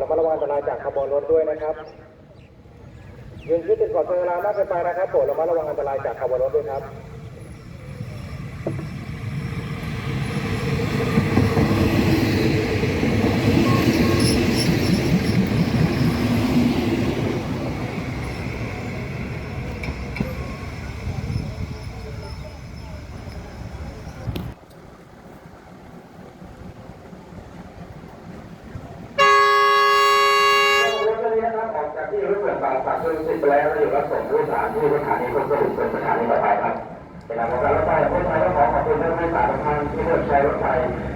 มัดระวังอันตรายจากขบวนรถด้วยนะครับยืนชิดติดขอบเวลามากเกินไปนะครับโปรดระมัดระวังอันตรายจากขบวนรถด้วยครับ รถคันนี้นะครับออกจาก ที่รถเปิดบางสักคือสิบไปแล้วอยู่รับส่งผู้สารที่สถานีคนสรุปเป็นสถานีต่อไปครับเป็นการของการรถไฟผู้ใช้ต้องขอขอบคุณท่านผู้สารทุกท่านที่เลือกใช้รถไฟ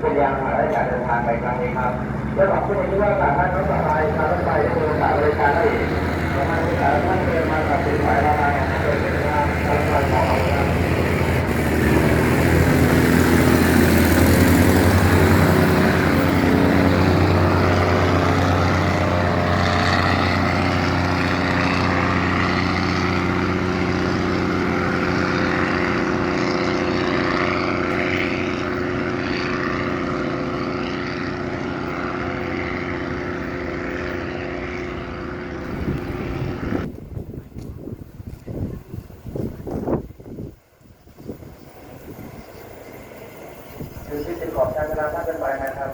เป็นยานพาหนะในการเดินทางไปครั้งนี้ครับและขอบคุณที่ว่าสามารถรถไฟการรถไฟได้บริการได้อีกขอบคุณที่ท่านเดินมากับสินค้าเรามาโดยเป็นงานการรถไฟของเราครับ คือที่ติดขอบการเวลามากเกินไปนะครับ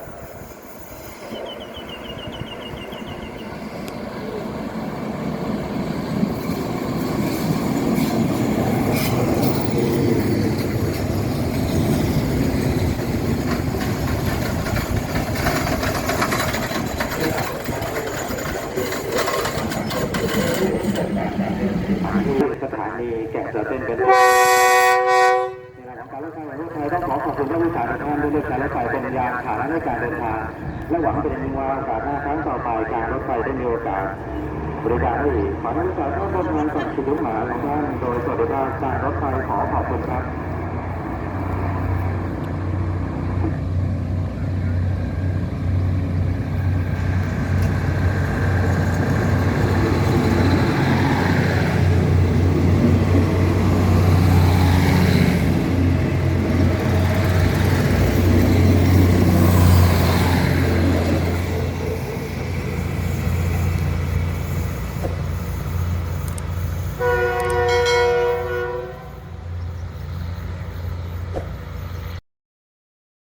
สถานีแก่งเสือเต้นเป็นในหลั การรถไฟแห่งประเทศไทยต้องขอขอบคุณท่านผู้สารทุกท่านที่เลือกใช้รถไฟเป็นยานพานะในการเดินทางและหวังเป็นยิ่งว่าโอกาสหน้าครั้งต่อไปการรถไฟได้มีโอกาสบริการให้ขอท่านผู้สารเข้าร่วมงานกับชีวิตหมาของท่านโดยสวัสดิภาพการรถไฟขอขอบคุณครับ